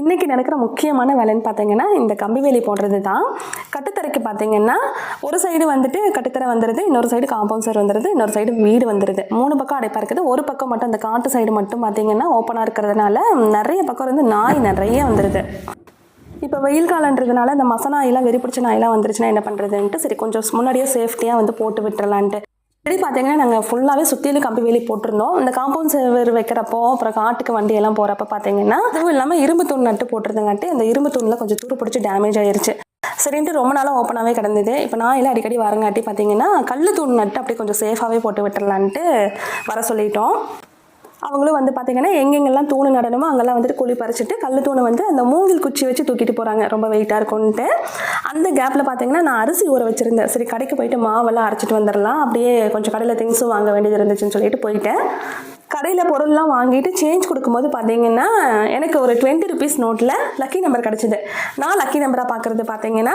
இன்றைக்கி நடக்கிற முக்கியமான வேலைன்னு பார்த்தீங்கன்னா இந்த கம்பி வேலி போடுறது தான். கட்டுத்தரைக்கு பார்த்தீங்கன்னா ஒரு சைடு வந்துட்டு கட்டுத்தரை வந்துடுது இன்னொரு சைடு காம்பவுண்ட் சைடு வந்துடுது இன்னொரு சைடு வீடு வந்துடுது மூணு பக்கம் அடைப்பாக இருக்குது. ஒரு பக்கம் மட்டும் அந்த காட்டு சைடு மட்டும் பார்த்தீங்கன்னா ஓப்பனாக இருக்கிறதுனால நிறைய பக்கம் வந்து நாய் நிறைய வந்துடுது இப்போ வெயில் காலன்றதுனால இந்த மச நாயெல்லாம் வெறி பிடிச்ச நாயெல்லாம் வந்துருச்சுன்னா என்ன பண்ணுறதுன்ட்டு சரி கொஞ்சம் முன்னாடியே சேஃப்டியாக வந்து போட்டு விட்டுறலான்ட்டு. சரி பார்த்தீங்கன்னா நாங்கள் ஃபுல்லாகவே சுற்றிலும் கம்பி வேலி போட்டிருந்தோம். இந்த காம்பவுண்ட் சேவர் வைக்கிறப்போ அப்புறம் காட்டுக்கு வண்டி எல்லாம் போகிறப்ப பார்த்தீங்கன்னா அதுவும் இல்லாமல் இரும்பு தூண் நட்டு போட்டிருந்தங்காட்டி அந்த இரும்பு தூணில் கொஞ்சம் தூர் பிடிச்சி டேமேஜ் ஆயிருச்சு. சரின்ட்டு ரொம்ப நாளாக ஓப்பனாகவே கிடந்தது. இப்போ நான் எல்லாம் அடிக்கடி வரங்காட்டி பார்த்தீங்கன்னா கல் தூண் நட்டு அப்படியே கொஞ்சம் சேஃபாகவே போட்டு விட்டுறலான்ட்டு வர சொல்லிட்டோம். அவங்களும் வந்து பார்த்தீங்கன்னா எங்கெங்கெல்லாம் தூணு நடணுமோ அங்கெல்லாம் வந்துட்டு குழி பறிச்சுட்டு கல் தூணை வந்து அந்த மூங்கில் குச்சி வச்சு தூக்கிட்டு போகிறாங்க ரொம்ப வெயிட்டாக இருக்கும்ன்ட்டு. அந்த கேப்பில் பார்த்தீங்கன்னா நான் அரிசி ஊற வச்சுருந்தேன். சரி கடைக்கு போயிட்டு மாவெல்லாம் அரைச்சிட்டு வந்துடலாம் அப்படியே கொஞ்சம் கடையில் திங்ஸும் வாங்க வேண்டியது இருந்துச்சுன்னு சொல்லிட்டு போயிட்டேன். கடையில் பொருள்லாம் வாங்கிட்டு சேஞ்ச் கொடுக்கும்போது பார்த்தீங்கன்னா எனக்கு ஒரு டுவெண்ட்டி ருபீஸ் நோட்டில் லக்கி நம்பர் கிடச்சிது. நான் லக்கி நம்பராக பார்க்குறது பார்த்தீங்கன்னா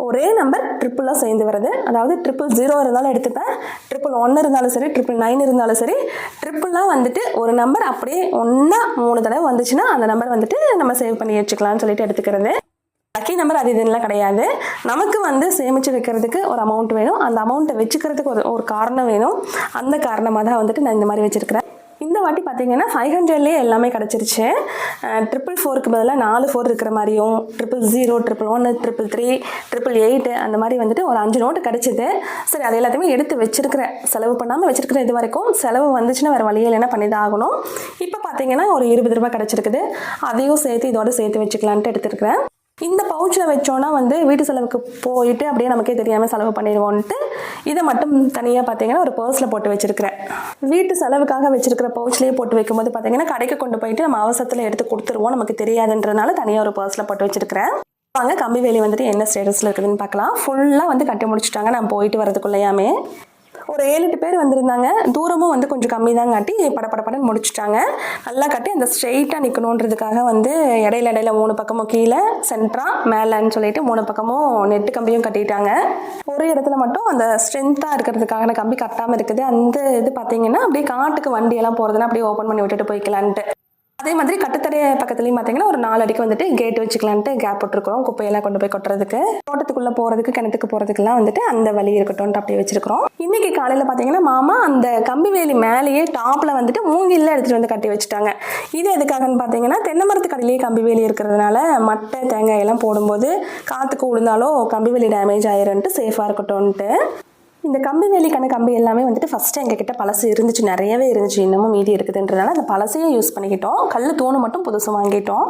ஒரே நம்பர் ட்ரிப்பிளாக சேர்ந்து வருது. அதாவது ட்ரிப்புள் ஜீரோ இருந்தாலும் எடுத்துப்பேன். ட்ரிப்புள் ஒன்று இருந்தாலும் சரி ட்ரிப்புள் நைன் இருந்தாலும் சரி ட்ரிப்புளாக வந்துட்டு ஒரு நம்பர் அப்படியே ஒன்றா மூணு தடவை வந்துச்சுன்னா அந்த நம்பர் வந்துட்டு நம்ம சேவ் பண்ணி வச்சுக்கலாம்னு சொல்லிட்டு எடுத்துக்கிறது. லக்கி நம்பர் அது இதுலாம் கிடையாது. நமக்கு வந்து சேமித்து வைக்கிறதுக்கு ஒரு அமௌண்ட் வேணும். அந்த அமௌண்ட்டை வச்சுக்கிறதுக்கு ஒரு ஒரு காரணம் வேணும். அந்த காரணமாக தான் வந்துட்டு நான் இந்த மாதிரி வச்சுருக்கிறேன். இந்த வாட்டி பார்த்தீங்கன்னா ஃபைவ் ஹண்ட்ரட்லேயே எல்லாமே கிடச்சிருச்சு. ட்ரிபிள் ஃபோருக்கு பதிலாக நாலு ஃபோர் இருக்கிற மாதிரியும் ட்ரிபிள் ஜீரோ ட்ரிபிள் ஒன்று ட்ரிபிள் த்ரீ ட்ரிபிள் எயிட்டு அந்த மாதிரி வந்துட்டு ஒரு அஞ்சு நோட்டு கிடச்சிது. சரி அது எல்லாத்தையுமே எடுத்து வச்சிருக்கிறேன் செலவு பண்ணாமல் வச்சிருக்கிற இது வரைக்கும் செலவு வந்துச்சுன்னா வேறு வழியே இல்லைன்னா பண்ணி தான் ஆகணும். இப்போ பார்த்தீங்கன்னா ஒரு இருபது ரூபா கிடச்சிருக்குது. அதையும் சேர்த்து இதோட சேர்த்து வச்சுக்கலான்ட்டு எடுத்துருக்கிறேன். இந்த பவுச்சில் வச்சோன்னா வந்து வீட்டு செலவுக்கு போயிட்டு அப்படியே நமக்கே தெரியாமல் செலவு பண்ணிடுவோன்ட்டு இதை மட்டும் தனியாக பார்த்தீங்கன்னா ஒரு பர்ஸில் போட்டு வச்சுருக்கிறேன். வீட்டு செலவுக்காக வச்சுருக்கிற பவுச்லேயே போட்டு வைக்கும்போது பார்த்தீங்கன்னா கடைக்கு கொண்டு போயிட்டு நம்ம அவசரத்தில் எடுத்து கொடுத்துருவோம். நமக்கு தெரியாதுன்றதுனால தனியாக ஒரு பர்ஸில் போட்டு வச்சுருக்கிறேன். வாங்க கம்பி வேலி வந்துட்டு என்ன ஸ்டேட்டஸில் இருக்குதுன்னு பார்க்கலாம். ஃபுல்லாக வந்து கட்டி முடிச்சிட்டாங்க. நான் போயிட்டு வரதுக்குள்ளேயாமே ஒரு ஏழு எட்டு பேர் வந்திருந்தாங்க. தூரமும் வந்து கொஞ்சம் கம்மி தான் காட்டி படபடன்னு முடிச்சிட்டாங்க. நல்லா கட்டி அந்த ஸ்ட்ரெயிட்டாக நிற்கணுன்றதுக்காக வந்து இடையில இடையில மூணு பக்கமும் கீழே சென்ட்ரா மேலேன்னு சொல்லிட்டு மூணு பக்கமும் நெட்டு கம்பியும் கட்டிட்டாங்க. ஒரு இடத்துல மட்டும் அந்த ஸ்ட்ரென்த்தாக இருக்கிறதுக்காக கம்பி கட்டாமல் இருக்குது. அந்த இது பார்த்தீங்கன்னா அப்படியே காட்டுக்கு வண்டியெல்லாம் போகிறதுனா அப்படியே ஓப்பன் பண்ணி விட்டுட்டு போய்க்கலான்ட்டு. அதே மாதிரி கட்டுத்தடைய பக்கத்துலேயும் பார்த்தீங்கன்னா ஒரு நாலு அடிக்கு வந்துட்டு கேட் வச்சுக்கலான்ட்டு கேப் போட்டிருக்கிறோம். குப்பையெல்லாம் கொண்டு போய் கொட்டுறதுக்கு. தோட்டத்துக்குள்ளே போகிறதுக்கு கிணத்துக்கு போகிறதுக்குலாம் வந்துட்டு அந்த வழி இருக்கட்டும்ட்டு அப்படியே வச்சிருக்கிறோம். இன்னைக்கு காலையில் பார்த்தீங்கன்னா மாமா அந்த கம்பி வேலி மேலேயே டாப்பில் வந்துட்டு மூங்கில்ல எடுத்துகிட்டு வந்து கட்டி வச்சுட்டாங்க. இது எதுக்காகன்னு பார்த்தீங்கன்னா தென்னை மரத்து கடையிலேயே கம்பி வேலி இருக்கிறதுனால மட்டை தேங்காய் எல்லாம் போடும்போது காற்றுக்கு விழுந்தாலும் கம்பி வேலி டேமேஜ் ஆயிரும்ன்ட்டு சேஃபாக இருக்கட்டும்ன்ட்டு. இந்த கம்பி வேலிக்கான கம்பி எல்லாமே வந்துட்டு ஃபஸ்ட்டு எங்ககிட்ட பழசு இருந்துச்சு நிறையவே இருந்துச்சு. இன்னமும் மீதி இருக்குதுன்றதுனால அந்த பழசையும் யூஸ் பண்ணிக்கிட்டோம். கல் தூணு மட்டும் புதுசு வாங்கிட்டோம்.